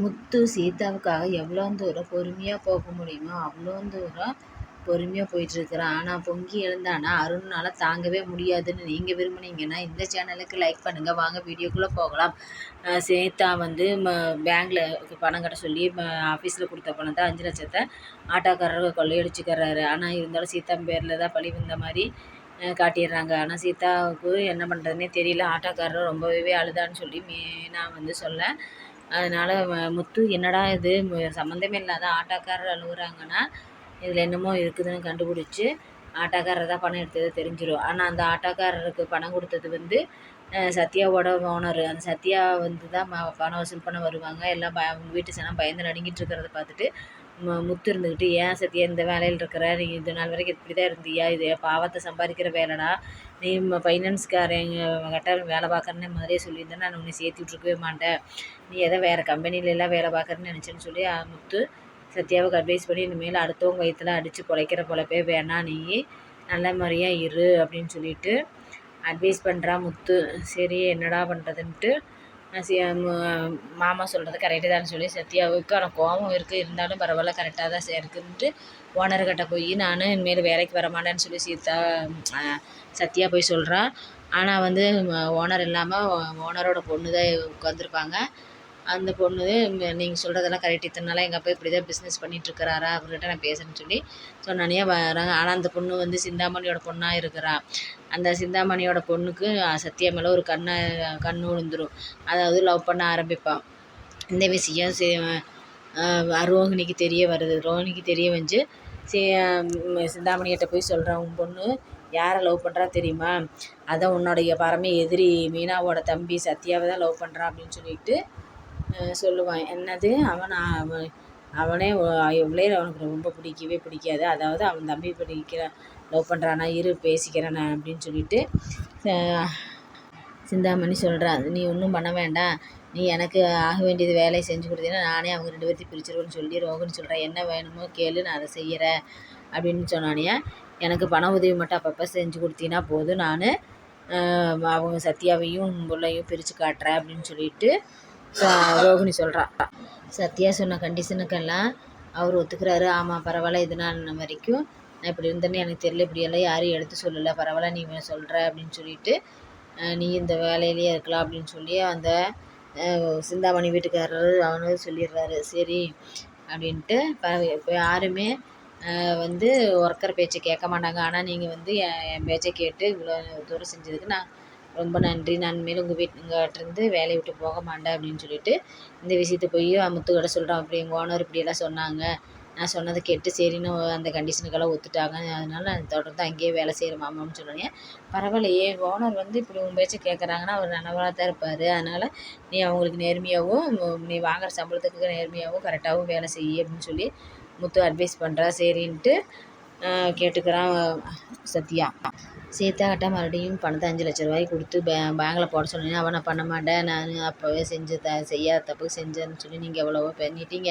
முத்து சீதாவுக்காக எவ்வளோ தூரம் பொறுமையாக போக முடியுமோ அவ்வளோ தூரம் பொறுமையாக போயிட்டுருக்குறான். ஆனால் பொங்கி எழுந்தானா அருண்னால் தாங்கவே முடியாதுன்னு நீங்கள் விரும்புனீங்கன்னா இந்த சேனலுக்கு லைக் பண்ணுங்கள் வாங்க வீடியோக்குள்ளே போகலாம். சீதா வந்து ம பேங்க்கில் பணம் கட்ட சொல்லி ஆஃபீஸில் கொடுத்த பணத்தை அஞ்சு லட்சத்தை ஆட்டோக்காரர் கொள்ளையடிச்சுக்கிறாரு. ஆனால் இருந்தாலும் சீதா பேரில் தான் பழி வந்த மாதிரி காட்டிடுறாங்க. ஆனால் சீதாவுக்கு என்ன பண்ணுறதுனே தெரியல. ஆட்டோக்காரர் ரொம்பவே அழுதான்னு சொல்லி மீனா வந்து சொல்ல அதனால் முத்து என்னடா இது? சம்மந்தமே இல்லாத ஆட்டோக்காரர் அழுகுறாங்கன்னா இதில் என்னமோ இருக்குதுன்னு கண்டுபிடிச்சி ஆட்டோக்காரர் தான் பணம் எடுத்தது தெரிஞ்சிடும் ஆனால் அந்த ஆட்டோக்காரருக்கு பணம் கொடுத்தது வந்து சத்யாவோட ஓனர் அந்த சத்யா வந்து தான் ம பணம் வசூல் பண்ண வருவாங்க. எல்லாம் ப அவங்க வீட்டு சனம் பயந்து நடுங்கிட்டு இருக்கிறத பார்த்துட்டு முத்து இருந்துக்கிட்டு ஏன் சத்யா இந்த வேலையில் இருக்கிற? நீ இது நாள் வரைக்கும் இப்படி தான் இருந்தியா? இது பாவத்தை சம்பாதிக்கிற வேலைடா. நீ ஃபைனான்ஸ்காரங்க கிட்ட வேலை பார்க்குறேன்னு முதலே சொல்லியிருந்தேன் நான் உன்னை சேர்த்து விட்ருக்கவே மாட்டேன். நீ எதோ வேறு கம்பெனிலலாம் வேலை பார்க்குறேன்னு நினச்சேன்னு சொல்லி முத்து சத்யாவுக்கு அட்வைஸ் பண்ணி இனிமேல் அடுத்தவங்க வயிற்றுல அடித்து பிழைக்கிற பொழைப்பே வேணாம் நீ. நல்ல மாதிரியாக இரு அப்படின்னு சொல்லிட்டு அட்வைஸ் பண்ணுறா முத்து. சரி என்னடா பண்ணுறதுன்ட்டு மாமா சொல்கிறது கரெக்டு தான் சொல்லி சத்யாவுக்கு ஆனால் கோபம் இருக்குது இருந்தாலும் பரவாயில்ல கரெக்டாக தான் இருக்குன்ட்டு ஓனர்கிட்ட போய் நான் இனிமேல் வேலைக்கு வர மாட்டேன்னு சொல்லி சீதா சத்யா போய் சொல்கிறா ஆனால் வந்து ஓனர் இல்லாமல் ஓனரோட பொண்ணு தான் உட்காந்துருப்பாங்க அந்த பொண்ணு நீங்கள் சொல்கிறதெல்லாம் கரெக்ட் இத்தனை நாளாக எங்கள் அப்பா இப்படி தான் பிஸ்னஸ் பண்ணிகிட்ருக்கறாரா அவர்கிட்ட நான் பேசுகிறேன்னு சொல்லி சொன்னானே வராங்க. ஆனால் அந்த பொண்ணு வந்து சிந்தாமணியோட பொண்ணாக இருக்கிறா. அந்த சிந்தாமணியோட பொண்ணுக்கு சத்யா மேலே ஒரு கண்ணை கண் விழுந்துடும் அதாவது லவ் பண்ண ஆரம்பிப்பான் இந்த விஷயம் சே ரோஹிணிக்கு தெரிய வருது. ரோஹிணிக்கு தெரிய வந்து சி சிந்தாமணிகிட்ட போய் சொல்கிறான் உன் பொண்ணு யாரை லவ் பண்ணுறா தெரியுமா? அதான் உன்னுடைய பரம எதிரி மீனாவோட தம்பி சத்யாவை தான் லவ் பண்ணுறான் அப்படின்னு சொல்லிட்டு சொல்லுவான். என்னது? அவன் அவன் அவனே இவளே அவனுக்கு ரொம்ப பிடிக்கவே பிடிக்காது. அதாவது அவன் தம்பி பிடிக்கிற லவ் பண்ணுறானா இரு பேசிக்கிறேன் நான் அப்படின்னு சொல்லிட்டு சிந்தாமணி சொல்கிறான் நீ ஒன்றும் பண்ண வேண்டாம். நீ எனக்கு ஆக வேண்டியது வேலையை செஞ்சு கொடுத்தீங்கன்னா நானே அவங்க ரெண்டு பேர்த்தையும் பிரிச்சிருவேன்னு சொல்லி ரோகன் சொல்கிறேன் என்ன வேணுமோ கேளு நான் அதை செய்கிறேன் அப்படின்னு சொன்னானே. எனக்கு பண உதவி மட்டும் அப்பப்போ செஞ்சு கொடுத்தீங்கன்னா போதும். நான் அவங்க சத்யாவையும் பிள்ளையும் பிரித்து காட்டுறேன் அப்படின்னு சொல்லிட்டு ரோகிணி சொல்கிறா சத்யா சொன்ன கண்டிஷனுக்கெல்லாம் அவர் ஒத்துக்கிறாரு. ஆமாம் பரவாயில்ல இது வரைக்கும் நான் இப்படி இருந்தேன்னு எனக்கு தெரியல. இப்படியெல்லாம் யாரும் எடுத்து சொல்லலை. பரவாயில்ல நீ சொல்கிற அப்படின்னு சொல்லிட்டு நீ இந்த வேலையிலேயே இருக்கலாம் அப்படின்னு சொல்லி அந்த சிந்தாமணி வீட்டுக்காரர் அவனும் சொல்லிடுறாரு. சரி அப்படின்ட்டு இப்போ யாருமே வந்து ஒர்க்கர் பேச்சை கேட்க மாட்டாங்க. ஆனால் நீங்கள் வந்து என் பேச்சை கேட்டு இவ்வளோ தூரம் செஞ்சதுக்கு நான் ரொம்ப நன்றி. நான் இனிமேல் உங்கள் வீட் உங்கள்கிட்டருந்து வேலையை விட்டு போக மாட்டேன் அப்படின்னு சொல்லிவிட்டு இந்த விஷயத்த போய் முத்துக்கிட்ட சொல்கிறான் அப்படி எங்கள் ஓனர் இப்படியெல்லாம் சொன்னாங்க. நான் சொன்னதை கேட்டு சரின்னு அந்த கண்டிஷனுக்கெல்லாம் ஒத்துட்டாங்க. அதனால் நான் தொடர்ந்து அங்கேயே வேலை செய்கிற மாமான்னு சொன்னோன்னே பரவாயில்லையே ஓனர் வந்து இப்படி உன் பேச்சை கேட்குறாங்கன்னா அவர் நல்லவராக தான் இருப்பார். அதனால் நீ அவங்களுக்கு நேர்மையாகவும் நீ வாங்குகிற சம்பளத்துக்கு நேர்மையாகவும் கரெக்டாகவும் வேலை செய்ய அப்படின்னு சொல்லி முத்து அட்வைஸ் பண்ணுறா சரின்ட்டு கேட்டுக்கிறான் சத்யா. சீதாக்கிட்ட மறுபடியும் பணத்தை அஞ்சு லட்ச ரூபாய் கொடுத்து பே பேங்கில் போட சொன்னேன். அவனை பண்ண மாட்டேன். நான் அப்போவே செஞ்சு த செய்யாத தப்பு செஞ்சேன்னு சொல்லி நீங்கள் எவ்வளவோ பண்ணிட்டீங்க.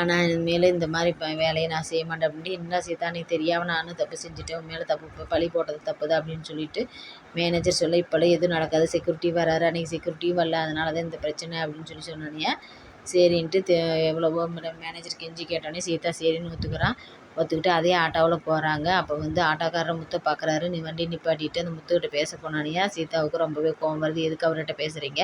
ஆனால் இனிமேல் இந்த மாதிரி இப்போ வேலையை நான் செய்ய மாட்டேன். அப்படின்ட்டு என்ன சீதா நீ தெரியாமல் நானும் தப்பு செஞ்சுட்டேன். உன் மேலே தப்பு பழி போட்டது தப்பு தான் அப்படின்னு சொல்லிட்டு மேனேஜர் சொல்ல இப்போல்லாம் எதுவும் நடக்காது. செக்யூரிட்டி வராரு. அன்றைக்கி செக்யூரிட்டியும் வரல. அதனால தான் இந்த பிரச்சனை. அப்படின்னு சொல்லி சொன்னானே சரின்ட்டு தே எவ்வளவோ மேனேஜர் கெஞ்சி கேட்டோன்னே சீதா சரின்னு ஒத்துக்கிறான் ஒத்துக்கிட்டு அதே ஆட்டோவில் போகிறாங்க அப்போ வந்து ஆட்டோக்காரர் முத்தை பார்க்குறாரு நீ வண்டி நிப்பாட்டிட்டு அந்த முத்துக்கிட்ட பேச போனானியா சீதாவுக்கு ரொம்பவே கோவம் வருது. எதுக்கு அவர்கிட்ட பேசுகிறீங்க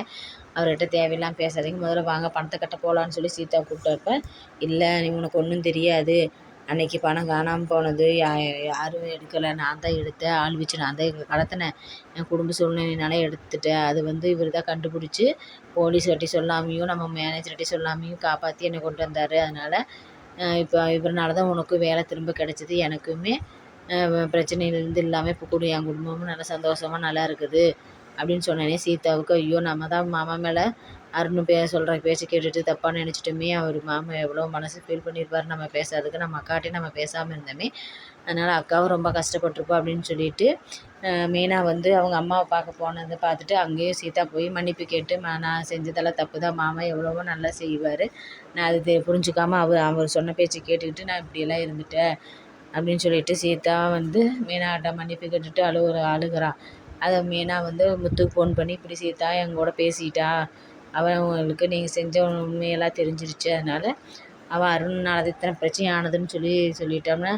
அவர்கிட்ட தேவையில்லாமல் பேசாதீங்க. முதல்ல வாங்க பணத்தை கட்ட போகலான்னு சொல்லி சீதா கூப்பிட்டப்ப இல்லை நீ உனக்கு ஒன்றும் தெரியாது. அன்றைக்கி பணம் காணாமல் போனது யா யாரும் எடுக்கலை. நான் தான் எடுத்தேன். ஆள் வச்சு நான் தான் கடத்தினேன். என் குடும்ப சூழ்நிலையினால எடுத்துட்டேன். அது வந்து இவர் தான் கண்டுபிடிச்சி போலீஸ்கிட்ட சொல்லாமையும் நம்ம மேனேஜர்கிட்ட சொல்லாமையும் காப்பாற்றி என்னை கொண்டு வந்தார். அதனால் இப்போ இவர்னால தான் உனக்கும் வேலை திரும்ப கிடச்சிது எனக்குமே பிரச்சனையிலேருந்து இல்லாமல் இப்போ கூட என் குடும்பமும் நல்லா சந்தோஷமாக நல்லா இருக்குது அப்படின்னு சொன்னோடனே சீதாவுக்கு. ஐயோ நம்ம தான் மாமா மேலே அருண் பே சொல்கிற பேச்சு கேட்டுட்டு தப்பாக நினச்சிட்டோமே அவர் மாமா எவ்வளோ மனசு ஃபீல் பண்ணியிருப்பார் நம்ம பேசாததுக்கு நம்ம அக்காட்டையும் நம்ம பேசாமல் இருந்தோமே அதனால் அக்காவும் ரொம்ப கஷ்டப்பட்டிருப்போம் அப்படின்னு சொல்லிட்டு மெயினாக வந்து அவங்க அம்மாவை பார்க்க போனதை பார்த்துட்டு அங்கேயும் சீதா போய் மன்னிப்பு கேட்டு நான் செஞ்சதெல்லாம் தப்பு தான் மாமா எவ்வளவோ நல்லா செய்வார். நான் அது புரிஞ்சுக்காமல் அவர் அவர் சொன்ன பேச்சை கேட்டுக்கிட்டு நான் இப்படியெல்லாம் இருந்துட்டேன். அப்படின்னு சொல்லிட்டு சீதா வந்து மீனாட்ட மன்னிப்பு கேட்டுட்டு அழுகுற. அழுகிறான் அதை மீனா வந்து முத்துக்கு ஃபோன் பண்ணி இப்படி சீதா எங்கூட பேசிட்டா? அவங்களுக்கு நீங்கள் செஞ்ச உண்மையெல்லாம் தெரிஞ்சிருச்சு. அதனால் அவன் அருண்னால் இத்தனை பிரச்சனை ஆனதுன்னு சொல்லி சொல்லிட்டோம்னா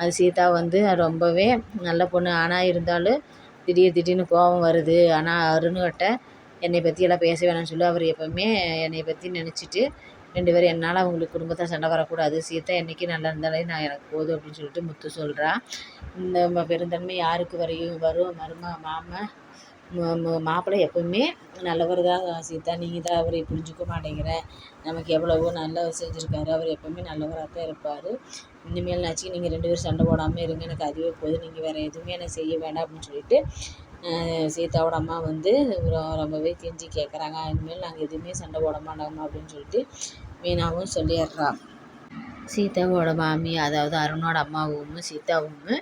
அது சீதா வந்து ரொம்பவே நல்ல பொண்ணு. ஆனால் இருந்தாலும் திடீர் திடீர்னு கோபம் வருது. ஆனால் அருணுகிட்ட என்னை பற்றி எல்லாம் பேச வேணாம்னு சொல்லி. அவர் எப்போவுமே என்னை பற்றி நினச்சிட்டு ரெண்டு பேரும் என்னால் அவங்களுக்கு குடும்பத்தில் சண்டை வரக்கூடாது. சீதா என்றைக்கு நல்லா இருந்தாலே நான் எனக்கு போதும் அப்படின்னு சொல்லிட்டு முத்து சொல்கிறா இந்த பெருந்தன்மை யாருக்கு வரையும் வரும்? மரும மாமன் மாப்பிள்ளை எப்போவுமே நல்லவர் தான் சீதா. நீங்கள் தான் அவரை புரிஞ்சுக்க மாட்டேங்கிற. நமக்கு எவ்வளவோ நல்லது செஞ்சுருக்காரு. அவர் எப்போவுமே நல்லவராக தான் இருப்பார். இனிமேல் நாச்சும் நீங்கள் ரெண்டு பேரும் சண்டை போடாமல் இருங்க. எனக்கு அதுவே போதும். நீங்கள் வேறு எதுவுமே எனக்கு செய்ய வேண்டாம் அப்படின்னு சொல்லிட்டு சீதாவோட அம்மா வந்து ரொம்பவே கெஞ்சி கேட்குறாங்க இனிமேல் நாங்கள் எதுவுமே சண்டை போட மாட்டோம்மா அப்படின்னு சொல்லிட்டு மீனாவும் சொல்லிடுறா. சீதாவோட மாமி அதாவது அருணோட அம்மாவும் சீதாவும்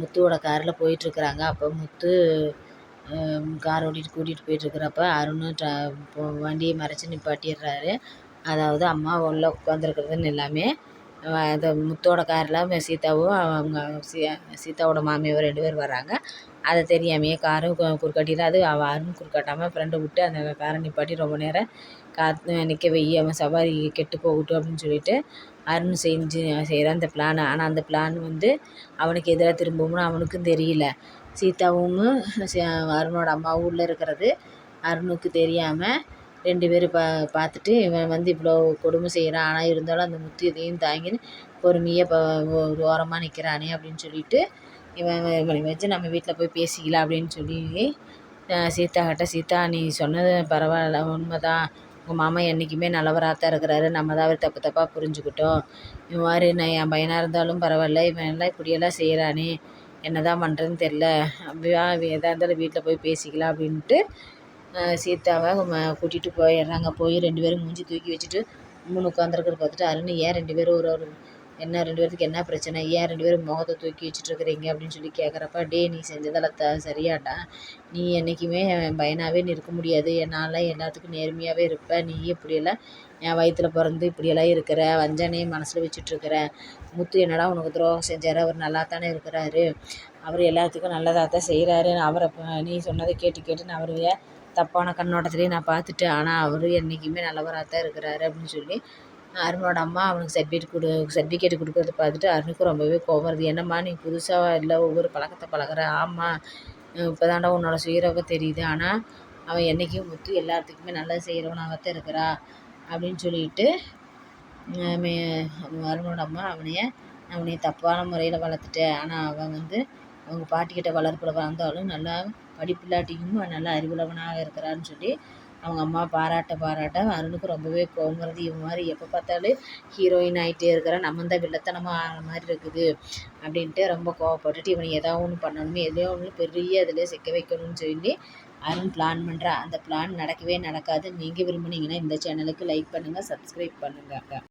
முத்துவோட காரில் போயிட்டுருக்குறாங்க அப்போ முத்து கார் ஓட்டிகிட்டு கூட்டிகிட்டு போயிட்டுருக்குறப்ப அருண் ட்ரா வண்டியை மறைச்சி நிப்பாட்டிடுறாரு. அதாவது அம்மா உள்ள உட்காந்துருக்குறதுன்னு எல்லாமே அந்த முத்தோட காரில் சீதாவும் அவங்க சீ சீதாவோட மாமியார் ரெண்டு பேர் வர்றாங்க. அதை தெரியாமையே காரும் குறுக்காட்டிட்டு அது அவள் அருண் குறுக்காட்டாமல் ஃப்ரெண்டை விட்டு அந்த காரை நிப்பாட்டி ரொம்ப நேரம் காத்து நிற்க வை அவன் சவாரி கெட்டு போகட்டும் அப்படின்னு சொல்லிட்டு அருண் செஞ்சு செய்கிறான் அந்த பிளான் ஆனால் அந்த பிளான் வந்து அவனுக்கு எதிராக திரும்பும்னு அவனுக்கும் தெரியல. சீதாவும் அருணோட அம்மாவும் உள்ளே இருக்கிறது. அருணுக்கு தெரியாமல் ரெண்டு பேரும் பா பார்த்துட்டு இவன் வந்து இவ்வளோ கொடுமை செய்கிறான் ஆனால் இருந்தாலும் அந்த முத்து இதையும் தாங்கின்னு பொறுமையாக இப்போ ஒரு ஓரமாக நிற்கிறானே அப்படின்னு சொல்லிட்டு இவன் இவனை வச்சு நம்ம வீட்டில் போய் பேசிக்கலாம் அப்படின்னு சொல்லி சீதா கிட்ட சீதா நீ சொன்னது பரவாயில்ல உண்மை தான் உங்கள் மாமா என்றைக்குமே நல்லவராக தான் இருக்கிறாரு. நம்ம தான் அவர் தப்பு தப்பாக புரிஞ்சுக்கிட்டோம். இவன் மாதிரி நான் என் பையனாக இருந்தாலும் பரவாயில்ல இவன் எல்லாம் இப்படியெல்லாம் செய்கிறானே என்ன தான் பண்ணுறதுன்னு தெரில அப்படியா எதாக இருந்தாலும் வீட்டில் போய் பேசிக்கலாம் அப்படின்ட்டு சீதாவை கூட்டிகிட்டு போயிடுறாங்க. போய் ரெண்டு பேரும் மூஞ்சி தூக்கி வச்சுட்டு மூணு உட்காந்துருக்கிறத பார்த்துட்டு அருண் ஏன் ரெண்டு பேரும் ஒரு ஒரு என்ன ரெண்டு பேர்த்துக்கு என்ன பிரச்சனை? ஏன் ரெண்டு பேரும் முகத்தை தூக்கி வச்சுட்ருக்குறீங்க அப்படின்னு சொல்லி கேட்குறப்ப டே நீ செஞ்சதெல்லாம் த சரியாடா. நீ என்றைக்குமே என் பையனாகவே இருக்க முடியாது. என்னால் எல்லாத்துக்கும் நேர்மையாகவே இருப்பேன் நீ இப்படியெல்லாம் என் வயிற்றுல பிறந்து இப்படியெல்லாம் இருக்கிற வஞ்சனையை மனசில் வச்சுட்ருக்குற முத்து என்னடா உனக்கு துரோகம் செஞ்சார்? அவர் நல்லா தானே இருக்கிறாரு. அவர் எல்லாத்துக்கும் நல்லதாக தான் செய்கிறாரு அவரை நீ சொன்னதை கேட்டு கேட்டு நான் அவரைய தப்பான கண்ணோட்டத்துலேயே நான் பார்த்துட்டேன். ஆனால் அவர் என்றைக்குமே நல்லவராக தான் இருக்கிறாரு அப்படின்னு சொல்லி அருணோட அம்மா அவனுக்கு சர்டிஃபிகேட் கொடு சர்டிஃபிகேட் கொடுக்கறத பார்த்துட்டு அருணுக்கு ரொம்பவே கோபம் வருது. என்னம்மா நீ புதுசாக இல்லை ஒவ்வொரு பழக்கத்தை பழகிற. ஆமாம் இப்போ தாண்டா உன்னோட சுயரகம் தெரியுது. ஆனால் அவன் என்றைக்கும் முத்து எல்லாத்துக்குமே நல்லது செய்கிறவனாக தான் இருக்கிறா அப்படின்னு சொல்லிட்டு மே அருணோட அம்மா அவனைய அவனைய தப்பான முறையில் வளர்த்துட்டேன். ஆனால் அவன் வந்து அவங்க பாட்டிக்கிட்ட வளர்ப்பில் வளர்ந்தாலும் நல்லா படிப்பில்லாட்டியும் நல்லா அறிவுள்ளவனாக இருக்கிறான்னு சொல்லி அவங்க அம்மா பாராட்ட பாராட்ட அருணுக்கு ரொம்பவே கோவம் வருது. இவன் மாதிரி எப்போ பார்த்தாலும் ஹீரோயின் ஆகிட்டே இருக்கிறான் நம்ம தான் வில்லத்தனமாக ஆகிற மாதிரி இருக்குது அப்படின்ட்டு ரொம்ப கோவப்பட்டுட்டு இவனை ஏதாவது ஒன்று பண்ணணுமே எதையோ ஒன்று பெரிய இதில் சிக்க வைக்கணும்னு சொல்லி அருண் பிளான் பண்ணுறான் அந்த பிளான் நடக்கவே நடக்காது. நீங்கள் விரும்புனீங்கன்னா இந்த சேனலுக்கு லைக் பண்ணுங்கள் சப்ஸ்கிரைப் பண்ணுங்கள்